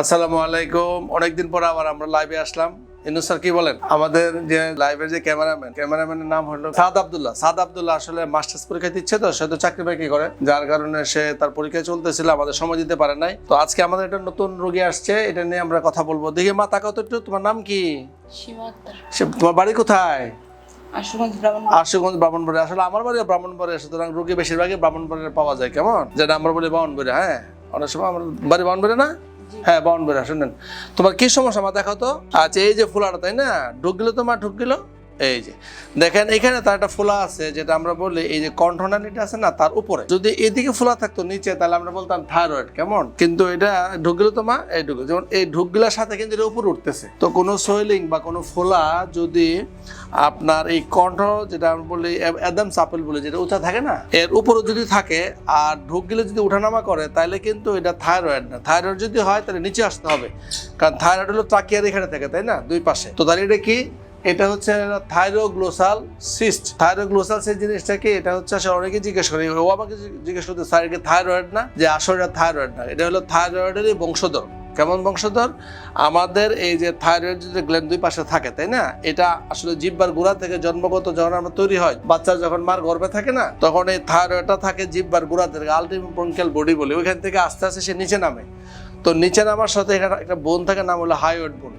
আসসালামু আলাইকুম। অনেকদিন পর আবার আমরা লাইভে আসলাম। ইনু স্যার কি বলেন? আমাদের যে লাইভের যে ক্যামেরাম্যান ক্যামেরাম্যানের নাম হলো সাদ আব্দুল্লাহ। সাদ আব্দুল্লাহ আসলে মাস্টার্স পরীক্ষা দিচ্ছে তো সে তো চাকরি বাকরি করে। যার কারণে সে তার পরীক্ষা চলতেছিল আমাদের সময় দিতে পারে নাই। তো আজকে আমাদের একটা নতুন রোগী আসছে এটা নিয়ে আমরা কথা বলব। দেখি মা তাকাও তো একটু তোমার নাম কি? তোমার বাড়ি কোথায়? আশুগঞ্জ ব্রাহ্মণ আশুগঞ্জ ব্রাহ্মণবাড়ি আসলে আমার বাড়িও ব্রাহ্মণবাড়ি সুতরাং রোগী বেশিরভাগই ব্রাহ্মণবাড়ি পাওয়া যায় কেমন? যেটা আমরা বলি বামনবাড়ি হ্যাঁ? অনেক সময় আমার বাড়ি বামনবাড়ি না? হ্যাঁ বামনবাড়ি শুনেন। তোমার কি সমস্যা? মা দেখো তো। আচ্ছা এই যে ফুলাটা, তাই না? ঢুক গেলো তো মা ঢুক গেলো এই যে, দেখেন এখানে তার একটা ফোলা আছে, যেটা আমরা বলি এই যে কণ্ঠনালীটা আছে না, তার উপরে। যদি এদিকে ফোলা থাকতো নিচে, তাহলে আমরা বলতাম থাইরয়েড, কেমন? কিন্তু এটা ঢুকগুলো তো মা, এই ঢুকলো, যেমন এই ঢুকগুলোর সাথে কিন্তু এটা উপরে উঠতেছে। তো কোনো সোয়েলিং বা কোনো ফোলা যদি আপনার এই কণ্ঠ, যেটা আমরা বলি একদম চাপেল বলে, যেটা উঠা থাকে না, এর উপরে যদি থাকে আর ঢুকগুলো যদি উঠানামা করে, তাহলে কিন্তু এটা থাইরয়েড না। থাইরয়েড যদি হয়, তাহলে নিচে আসতে হবে। কারণ থাইরয়েড হলো ট্রাকিয়ার এখানে থাকে, তাই না? দুই পাশে। তো তাহলে এটা কি? এটা হচ্ছে থাইরোগ্লোসাল সিস্ট থাইরোগ্লোসাল সিস্ট জিনিসটাকে এটা হচ্ছে আসলে অনেকে জিজ্ঞেস করে। ও আমাকে জিজ্ঞেস করতে, স্যার, এটা থাইরয়েড না? যে আসলে থাইরয়েড না। এটা হলো থাইরয়েডেরই বংশধর। কেমন বংশধর? আমাদের এই যে থাইরয়েড যে গ্ল্যান্ড দুই পাশে থাকে, তাই না? এটা আসলে জিব্বার গোড়া থেকে জন্মগত যখন আমরা তৈরি হয়, বাচ্চা যখন মার গর্ভে থাকে না, তখন এই থাইরয়েডটা থাকে জিব্বার গোড়া থেকে আলটিমেট ব্রঙ্কিয়াল বডি বলি। ওইখান থেকে আস্তে আস্তে সে নিচে নামে। তো নিচে নামার সাথে এখানে একটা বোন থাকে, নাম হলো হাইওয়েড বোন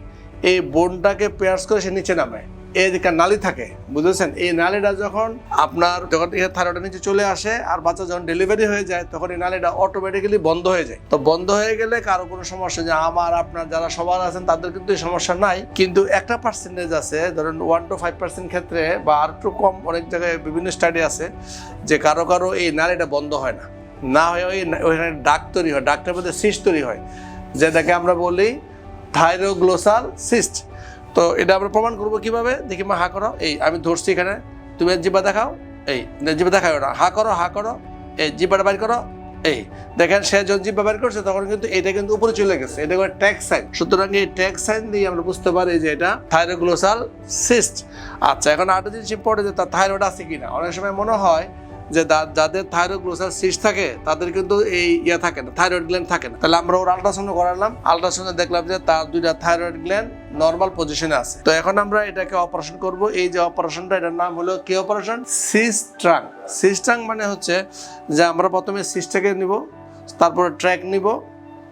এই বোনটাকে পেয়ার্স করে সে নিচে নামে। যে নালি থাকে, বুঝেছেন? এই নালিটা যখন আপনার, যখন থাইরয়েডের নিচে চলে আসে আর বাচ্চা যখন ডেলিভারি হয়ে যায়, তখন এই নালিটা অটোমেটিক্যালি বন্ধ হয়ে যায়। তো বন্ধ হয়ে গেলে কারও কোনো সমস্যা যে আমার, আপনার যারা সবার আছেন, তাদের কিন্তু এই সমস্যা নাই। কিন্তু একটা পার্সেন্টেজ আছে, ধরেন ওয়ান টু ফাইভ পার্সেন্ট ক্ষেত্রে বা আর একটু কম, অনেক জায়গায় বিভিন্ন স্টাডি আছে যে কারও কারও এই নালিটা বন্ধ হয় না। না হয় ওই, ওইখানে ডাক তৈরি হয় ডাকটার মধ্যে সিস তৈরি হয়। যেটাকে আমরা বলি থাইরোগ্লোসাল সিস্ট। তো এটা আমরা প্রমাণ করব কীভাবে? দেখি মা, হা করো। এই, আমি ধরছি এখানে। তুমি জিবা দেখাও। এই জিবা দেখাও না। হা করো হা করো। এই জিবাটা বাইর করো। এই, দেখেন, সে যখন জিব্বা বের করছে, তখন কিন্তু এটা কিন্তু উপরে চলে গেছে। এটা করে ট্যাগ সাইন। সুতরাং এই ট্যাগ সাইন দিয়ে আমরা বুঝতে পারি যে এটা থাইরোগ্লোসাল সিস্ট। আচ্ছা এখন আরেকটা জিনিস ইম্পর্টেন্ট যে তার থাইরয়েড আছে কিনা? অনেক সময় মনে হয় যে যাদের থাইরয়েড গ্লোসার সিস থাকে, তাদের কিন্তু এই ইয়ে থাকে না থাইরয়েড গ্ল্যান্ড থাকে না। তাহলে আমরা ওর আল্ট্রাসাউন্ড করালাম আল্ট্রাসাউন্ডে দেখলাম যে তার দুইটা থাইরয়েড গ্ল্যান্ড নর্মাল পজিশনে আছে। তো এখন আমরা এটাকে অপারেশন করব। এই যে অপারেশনটা এটার নাম হলো কি অপারেশন সিস্ট্রাং সিস্ট্রাং মানে হচ্ছে যে আমরা প্রথমে সিস্টাকে নিব, তারপরে ট্র্যাক নিব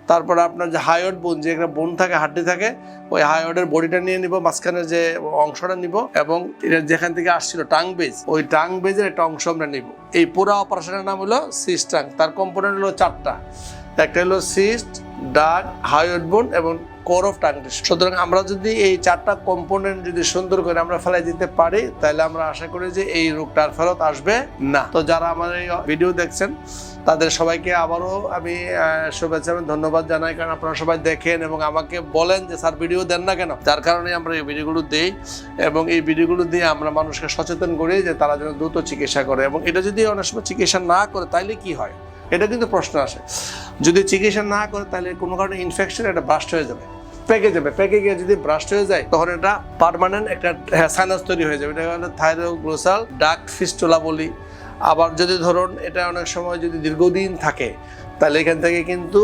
তারপরে আপনার যে হায়ড বোন, যে একটা বোন থাকে, হাড্ডি থাকে, ওই হায়ডের বডিটা নিয়ে নিব মাঝখানে যে অংশটা নিব এবং এটা যেখান থেকে আসছিল টাং বেজ, ওই টাং বেজের একটা অংশ আমরা নিব। এই পুরো অপারেশনের নাম হলো সিস্টাং, তার কম্পোনেন্ট হলো চারটা। একটা হলো সিস্ট ডাক হাইওড বোন এবং কোর অফ টাং সুতরাং আমরা যদি এই চারটা কম্পোনেন্ট যদি সুন্দর করে আমরা ফেলাই দিতে পারি, তাহলে আমরা আশা করি যে এই রোগটা ফেরত আসবে না। তো যারা আমার এই ভিডিও দেখছেন, তাদের সবাইকে আবারও আমি শুভেচ্ছা এবং ধন্যবাদ জানাই। কারণ আপনারা সবাই দেখেন এবং আমাকে বলেন যে, স্যার ভিডিও দেন না কেন? যার কারণে আমরা এই ভিডিওগুলো দিই এবং এই ভিডিওগুলো দিয়ে আমরা মানুষকে সচেতন করি যে, তারা যেন দ্রুত চিকিৎসা করে। এবং এটা যদি অনেক সময় চিকিৎসা না করে, তাইলে কি হয়? এটা কিন্তু প্রশ্ন আসে। যদি চিকিৎসা না করে, তাহলে কোনো কারণে ইনফেকশন এটা ব্রাস্ট হয়ে যাবে। পেকে যাবে। পেকে গিয়ে যদি ব্রাস্ট হয়ে যায়, তখন এটা পারমানেন্ট একটা সাইনাস তৈরি হয়ে যাবে। এটা হলো থাইরোগ্লোসাল ডাক ফিস্টোলা বলি। আবার যদি ধরুন, এটা অনেক সময় যদি দীর্ঘদিন থাকে, তাহলে এখান থেকে কিন্তু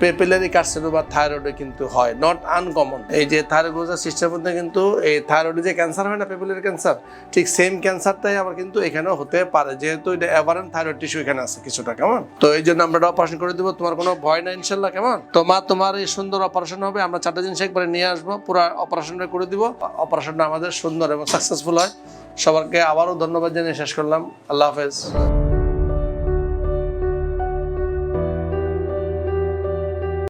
পেপিলারি কার্সিনোমা থাইরয়েডে কিন্তু হয় নট আনকমন এই যে থাইরোগ্লোসাল সিস্টেমের মধ্যে কিন্তু এই থাইরয়েডে যে ক্যান্সার হয় না, পেপিলারি ক্যান্সার ঠিক সেম ক্যান্সারটাই আবার কিন্তু এখানেও হতে পারে, যেহেতু এটা অ্যাভারেন্ট থাইরয়েড টিস্যু এখানে আছে কিছুটা, কেমন? তো এই জন্য আমরা অপারেশন করে দেবো, তোমার কোনো ভয় নাই, ইনশাল্লাহ, কেমন? তোমার তোমার এই সুন্দর অপারেশন হবে, আমরা চারটা জিনিস একবারে নিয়ে আসব, পুরো অপারেশনটা করে দিব অপারেশনটা আমাদের সুন্দর এবং সাকসেসফুল হয়। সবাইকে আবারও ধন্যবাদ জানিয়ে শেষ করলাম, আল্লাহ হাফেজ।